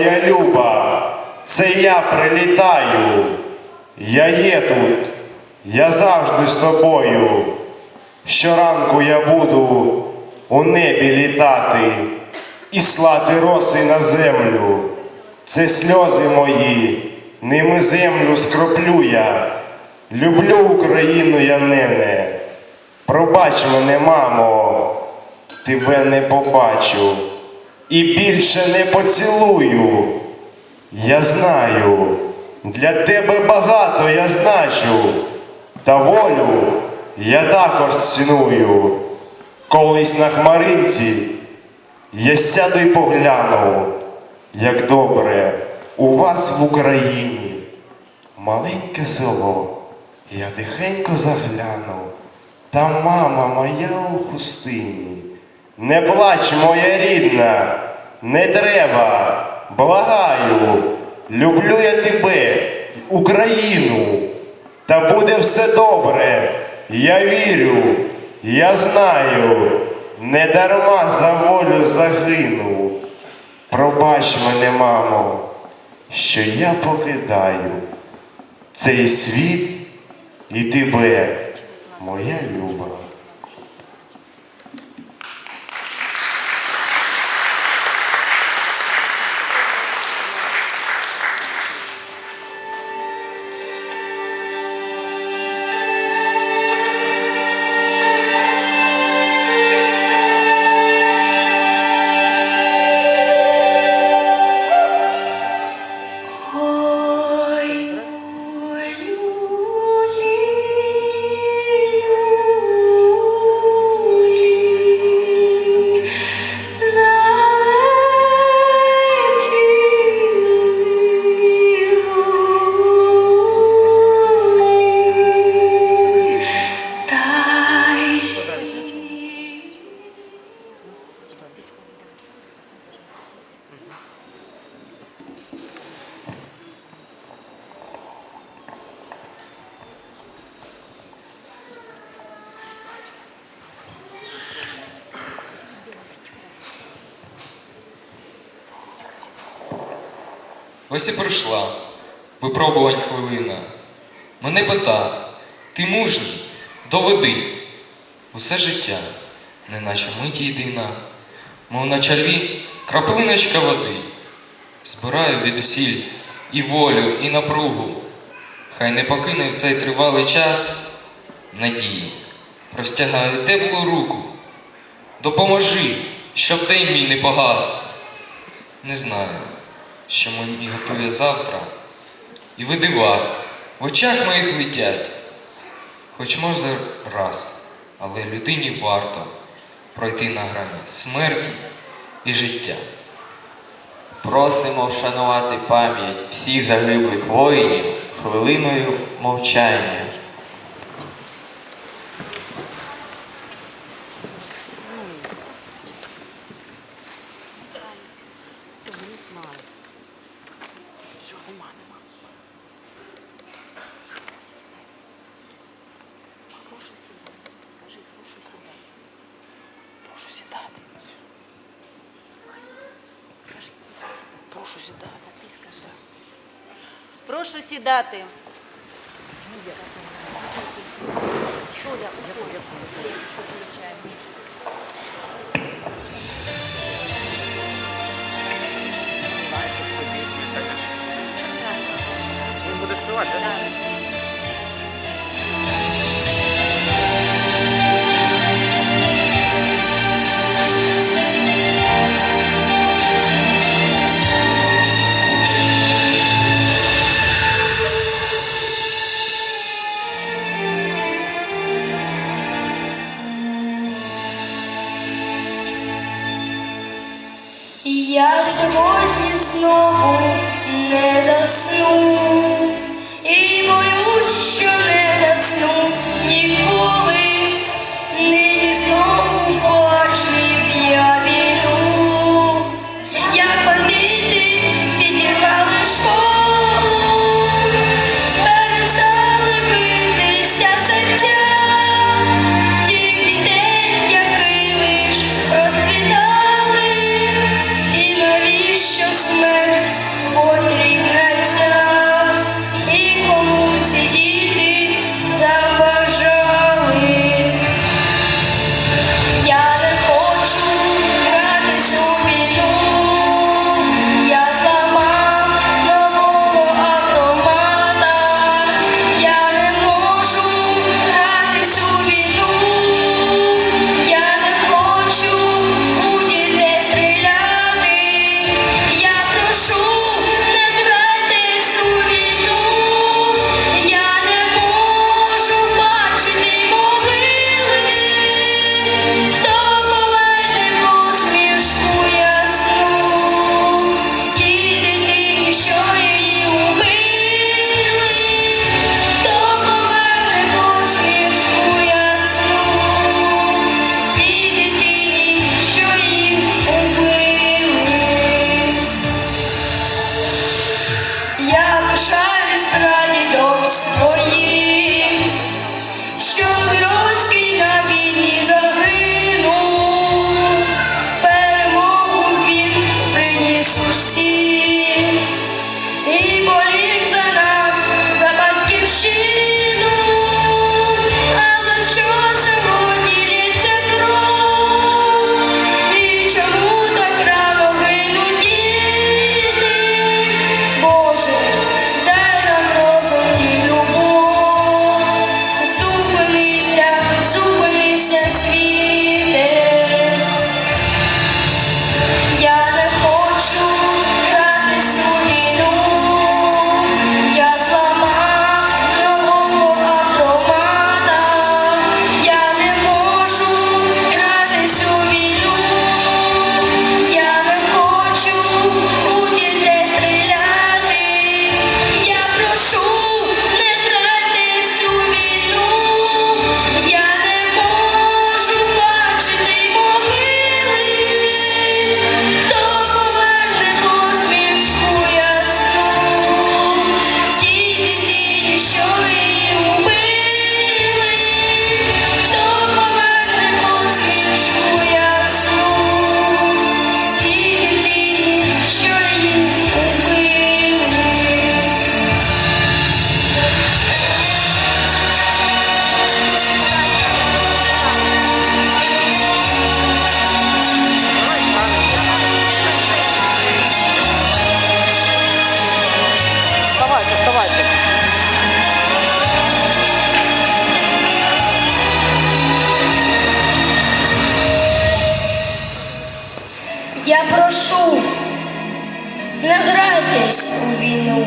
моя люба, це я прилітаю. Я є тут, я завжди з тобою. Щоранку я буду у небі літати і слати роси на землю. Це сльози мої, ними землю скроплю я. Люблю Україну я нене. Пробач мене, мамо, тебе не побачу і більше не поцілую. Я знаю, для тебе багато я значу, та волю я також ціную. Колись на хмаринці я сяду й погляну, як добре у вас в Україні. Маленьке село, я тихенько загляну, там мама моя у хустині. Не плач, моя рідна, не треба, благаю, люблю я тебе, Україну, та буде все добре, я вірю, я знаю, не дарма за волю загину. Пробач мене, мамо, що я покидаю цей світ і тебе, моя люба. Ось і прийшла випробувань хвилина. Мене пита, ти мужній, доведи усе життя, неначе мить єдина, мов на чарлі краплиночка води. Збираю від усіль і волю, і напругу. Хай не покине в цей тривалий час надії. Простягаю теплу руку. Допоможи, щоб день мій не погас. Не знаю, що мені готує завтра, і ви дива в очах моїх летять. Хоч може раз, але людині варто пройти на грані смерті і життя. Просимо вшанувати пам'ять всіх загиблих воїнів хвилиною мовчання. Прошу сідати. Кажи, прошу сідати. Прошу сідати. Кажи, прошу сідати. Так ти скажи. Прошу сідати. Він буде співати, не засну descubriendo